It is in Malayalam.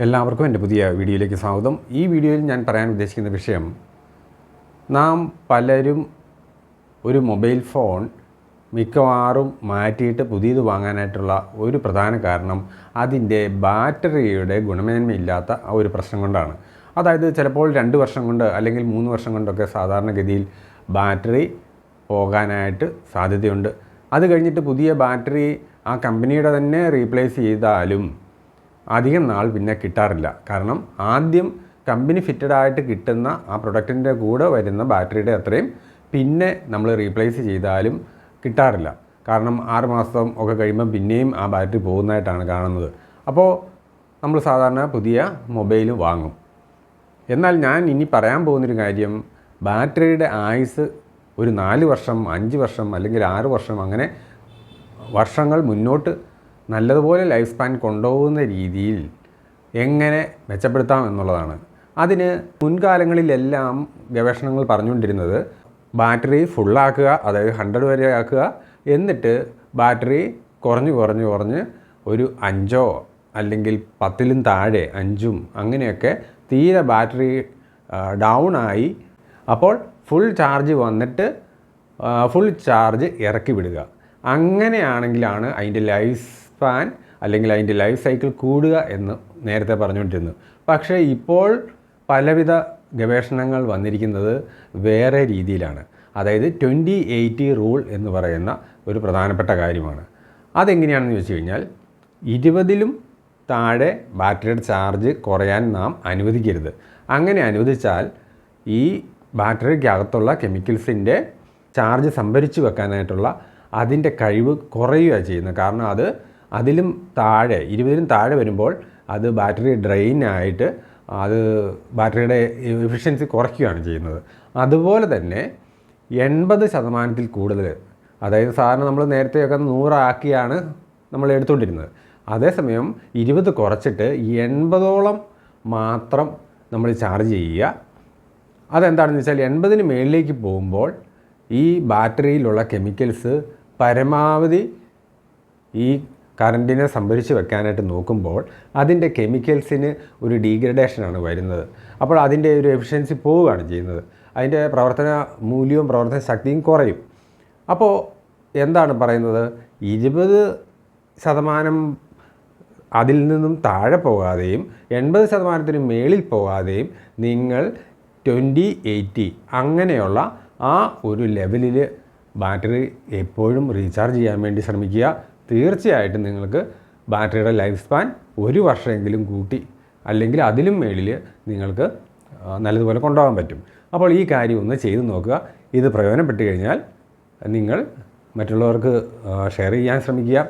എല്ലാവർക്കും എന്റെ പുതിയ വീഡിയോയിലേക്ക് സ്വാഗതം. ഈ വീഡിയോയിൽ ഞാൻ പറയാൻ ഉദ്ദേശിക്കുന്ന വിഷയം നാം പലരും ഒരു മൊബൈൽ ഫോൺ മിക്കവാറും മാറ്റിയിട്ട് പുതിയത് വാങ്ങാനായിട്ടുള്ള ഒരു പ്രധാന കാരണം അതിന്റെ ബാറ്ററിയുടെ ഗുണമേന്മയില്ലാത്ത ആ ഒരു പ്രശ്നം കൊണ്ടാണ്. അതായത് ചിലപ്പോൾ രണ്ട് വർഷം കൊണ്ട് അല്ലെങ്കിൽ മൂന്ന് വർഷം കൊണ്ടൊക്കെ സാധാരണഗതിയിൽ ബാറ്ററി പോകാനായിട്ട് സാധ്യതയുണ്ട്. അത് കഴിഞ്ഞിട്ട് പുതിയ ബാറ്ററി ആ കമ്പനിയുടെ തന്നെ റീപ്ലേസ് ചെയ്താലും അധികം നാൾ പിന്നെ കിട്ടാറില്ല. കാരണം ആദ്യം കമ്പനി ഫിറ്റഡ് ആയിട്ട് കിട്ടുന്ന ആ പ്രൊഡക്റ്റിന്റെ കൂടെ വരുന്ന ബാറ്ററിയുടെ അത്രയും പിന്നെ നമ്മൾ റീപ്ലേസ് ചെയ്താലും കിട്ടാറില്ല. കാരണം ആറ് മാസം ഒക്കെ കഴിയുമ്പം പിന്നെയും ആ ബാറ്ററി പോകുന്നതായിട്ടാണ് കാണുന്നത്. അപ്പോൾ നമ്മൾ സാധാരണ പുതിയ മൊബൈൽ വാങ്ങും. എന്നാൽ ഞാൻ ഇനി പറയാൻ പോകുന്നൊരു കാര്യം ബാറ്ററിയുടെ ആയുസ് ഒരു നാല് വർഷം അഞ്ച് വർഷം അല്ലെങ്കിൽ ആറ് വർഷം അങ്ങനെ വർഷങ്ങൾ മുന്നോട്ട് നല്ലതുപോലെ ലൈഫ് സ്പാൻ കൊണ്ടുപോകുന്ന രീതിയിൽ എങ്ങനെ മെച്ചപ്പെടുത്താം എന്നുള്ളതാണ്. അതിന് മുൻകാലങ്ങളിലെല്ലാം ഗവേഷണങ്ങൾ പറഞ്ഞുകൊണ്ടിരുന്നത് ബാറ്ററി ഫുള്ളാക്കുക അതായത് ഹൺഡ്രഡ് വരെ ആക്കുക എന്നിട്ട് ബാറ്ററി കുറഞ്ഞ് കുറഞ്ഞ് കുറഞ്ഞ് ഒരു അഞ്ചോ അല്ലെങ്കിൽ പത്തിലും താഴെ അഞ്ചും അങ്ങനെയൊക്കെ തീരെ ബാറ്ററി ഡൗൺ ആയി. അപ്പോൾ ഫുൾ ചാർജ് വന്നിട്ട് ഫുൾ ചാർജ് ഇറക്കി വിടുക. അങ്ങനെയാണെങ്കിലാണ് അതിന്റെ ലൈഫ് സ്പാൻ അല്ലെങ്കിൽ അതിന്റെ ലൈഫ് സൈക്കിൾ കൂടുക എന്ന് നേരത്തെ പറഞ്ഞുകൊണ്ടിരുന്നു. പക്ഷേ ഇപ്പോൾ പലവിധ ഗവേഷണങ്ങൾ വന്നിരിക്കുന്നത് വേറെ രീതിയിലാണ്. അതായത് ട്വന്റി എയ്റ്റി റൂൾ എന്ന് പറയുന്ന ഒരു പ്രധാനപ്പെട്ട കാര്യമാണ്. അതെങ്ങനെയാണെന്ന് ചോദിച്ചു കഴിഞ്ഞാൽ ഇരുപതിലും താഴെ ബാറ്ററിയുടെ ചാർജ് കുറയാൻ നാം അനുവദിക്കരുത്. അങ്ങനെ അനുവദിച്ചാൽ ഈ ബാറ്ററിക്കകത്തുള്ള കെമിക്കൽസിന്റെ ചാർജ് സംഭരിച്ചു വെക്കാനായിട്ടുള്ള അതിന്റെ കഴിവ് കുറയുകയാണ് ചെയ്യുന്നത്. കാരണം അത് അതിലും താഴെ ഇരുപതിലും താഴെ വരുമ്പോൾ അത് ബാറ്ററി ഡ്രെയിൻ ആയിട്ട് അത് ബാറ്ററിയുടെ എഫിഷ്യൻസി കുറയ്ക്കുകയാണ് ചെയ്യുന്നത്. അതുപോലെ തന്നെ എൺപത് ശതമാനത്തിൽ കൂടുതൽ അതായത് സാധാരണ നമ്മൾ നേരത്തെയൊക്കെ നൂറാക്കിയാണ് നമ്മൾ എടുത്തുകൊണ്ടിരുന്നത്. അതേസമയം ഇരുപത് കുറച്ചിട്ട് എൺപതോളം മാത്രം നമ്മൾ ചാർജ് ചെയ്യുക. അതെന്താണെന്ന് വെച്ചാൽ എൺപതിന് മേളിലേക്ക് പോകുമ്പോൾ ഈ ബാറ്ററിയിലുള്ള കെമിക്കൽസ് പരമാവധി ഈ കറണ്ടിനെ സംഭരിച്ച് വെക്കാനായിട്ട് നോക്കുമ്പോൾ അതിന്റെ കെമിക്കൽസിന് ഒരു ഡീഗ്രഡേഷനാണ് വരുന്നത്. അപ്പോൾ അതിന്റെ ഒരു എഫിഷ്യൻസി പോവുകയാണ് ചെയ്യുന്നത്. അതിന്റെ പ്രവർത്തന മൂല്യവും പ്രവർത്തന ശക്തിയും കുറയും. അപ്പോൾ എന്താണ് പറയുന്നത്? ഇരുപത് ശതമാനം അതിൽ നിന്നും താഴെ പോകാതെയും എൺപത് ശതമാനത്തിന് മേളിൽ പോകാതെയും നിങ്ങൾ ട്വന്റി എയ്റ്റി അങ്ങനെയുള്ള ആ ഒരു ലെവലിൽ ബാറ്ററി എപ്പോഴും റീചാർജ് ചെയ്യാൻ വേണ്ടി ശ്രമിക്കുക. തീർച്ചയായിട്ടും നിങ്ങൾക്ക് ബാറ്ററിയുടെ ലൈഫ് സ്പാൻ ഒരു വർഷമെങ്കിലും കൂട്ടി അല്ലെങ്കിൽ അതിലും മേളിൽ നിങ്ങൾക്ക് നല്ലതുപോലെ കൊണ്ടുപോകാൻ പറ്റും. അപ്പോൾ ഈ കാര്യം ഒന്ന് ചെയ്തു നോക്കുക. ഇത് പ്രയോജനപ്പെട്ട് കഴിഞ്ഞാൽ നിങ്ങൾ മറ്റുള്ളവർക്ക് ഷെയർ ചെയ്യാൻ ശ്രമിക്കുക.